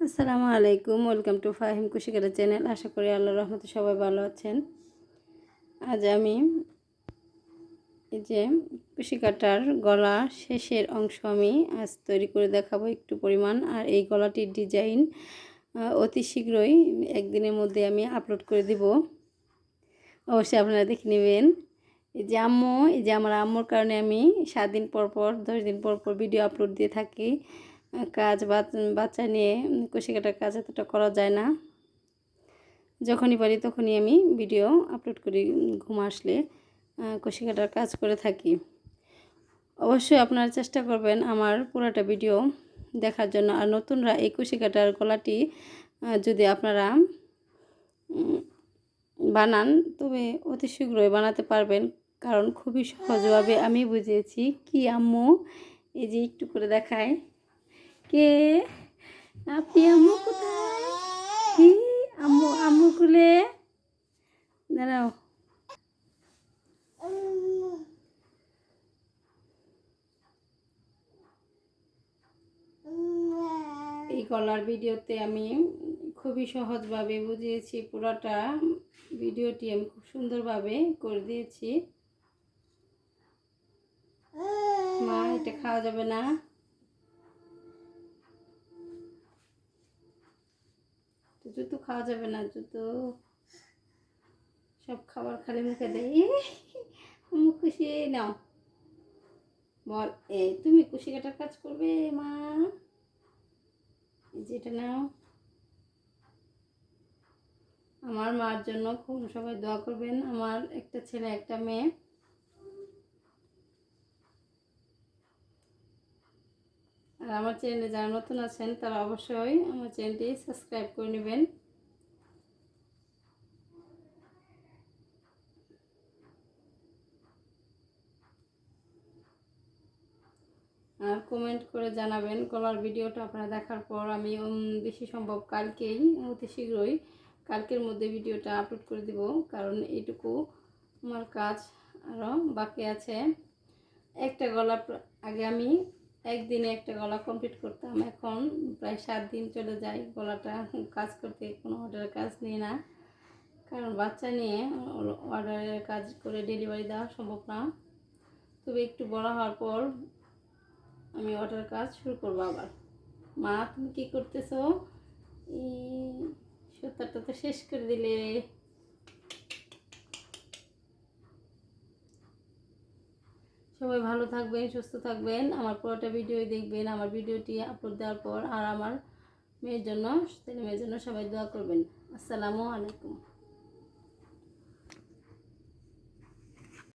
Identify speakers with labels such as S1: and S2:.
S1: আসসালামু আলাইকুম, welcome to Fahim Kushikata channel. আশা করি আল্লাহ রহমতে সবাই ভালো আছেন। আজ আমি এই যে কুশিকাটার গলা শেষের অংশ আমি আজ তৈরি করে দেখাবো একটু পরিমাণ। আর এই গলাটির ডিজাইন অতি শীঘ্রই একদিনের মধ্যে আমি আপলোড করে দিব। অবশ্যই আপনারা দেখে নেবেন। এই যে আম্মু, এই যে আমার আম্মুর কারণে আমি সাত দিন পর পর, দশ দিন পর পর ভিডিও আপলোড দিয়ে থাকি। কাজ বাচ্চা নিয়ে কুশি কাটার কাজ এতটা করা যায় না। যখনই পারি তখনই আমি ভিডিও আপলোড করি, ঘুম আসলে কুশি কাটার কাজ করে থাকি। অবশ্যই আপনারা চেষ্টা করবেন আমার পুরোটা ভিডিও দেখার জন্য। আর নতুনরা এই কুশি কাটার গলাটি যদি আপনারা বানান, তবে অতি শীঘ্রই বানাতে পারবেন। কারণ খুবই সহজভাবে আমি বুঝিয়েছি। কি আম্মু? এই যে একটু করে দেখায়। কে? আপনি আম্মু কোথায়? কি? আম্মু আম্মু খুলে দাঁড়াও। এই গলার ভিডিওতে আমি খুবই সহজভাবে বুঝিয়েছি পুরোটা। ভিডিওটি আমি খুব সুন্দরভাবে করে দিয়েছি। মা, এটা খাওয়া যাবে না? জুতো খাওয়া যাবে না, জুতো। সব খাবার খালি মুখে দেয় মুখ খুশি? নাও। বল, এ, তুমি কুশি কাটার কাজ করবে, মা? যেটা নাও। আমার মার জন্য খুব সবাই দোয়া করবেন। আমার একটা ছেলে, একটা মেয়ে। আর আমার চ্যানেলে যারা নতুন আছেন, তারা অবশ্যই আমার চ্যানেলটি সাবস্ক্রাইব করে নেবেন। আর কমেন্ট করে জানাবেন, গলার ভিডিওটা আপনারা দেখার পর আমি বেশি সম্ভব কালকেই, অতি শীঘ্রই কালকের মধ্যে ভিডিওটা আপলোড করে দিব, কারণ এইটুকু আমার কাজ আরও বাকি আছে। একটা গলা আগে আমি একদিনে একটা গলা কমপ্লিট করতাম। এখন প্রায় সাত দিন চলে যায় গলাটা কাজ করতে, কোনো অর্ডারের কাজ নিয়ে না। কারণ বাচ্চা নিয়ে অর্ডারের কাজ করে ডেলিভারি দেওয়া সম্ভব না। তবে একটু বড় হওয়ার পর আমি অর্ডার কাজ শুরু করব আবার। মা, তুমি কী করতেছো? সত্তরটা তো শেষ করে দিলে। সবাই ভালো থাকবেন, সুস্থ থাকবেন। আমার পুরোটা ভিডিও দেখবেন, আমার ভিডিওটি আপলোড দেওয়ার পর আর আমার মেয়ের জন্য, ছেলে মেয়ের জন্য সবাই দোয়া করবেন। আসসালামু আলাইকুম।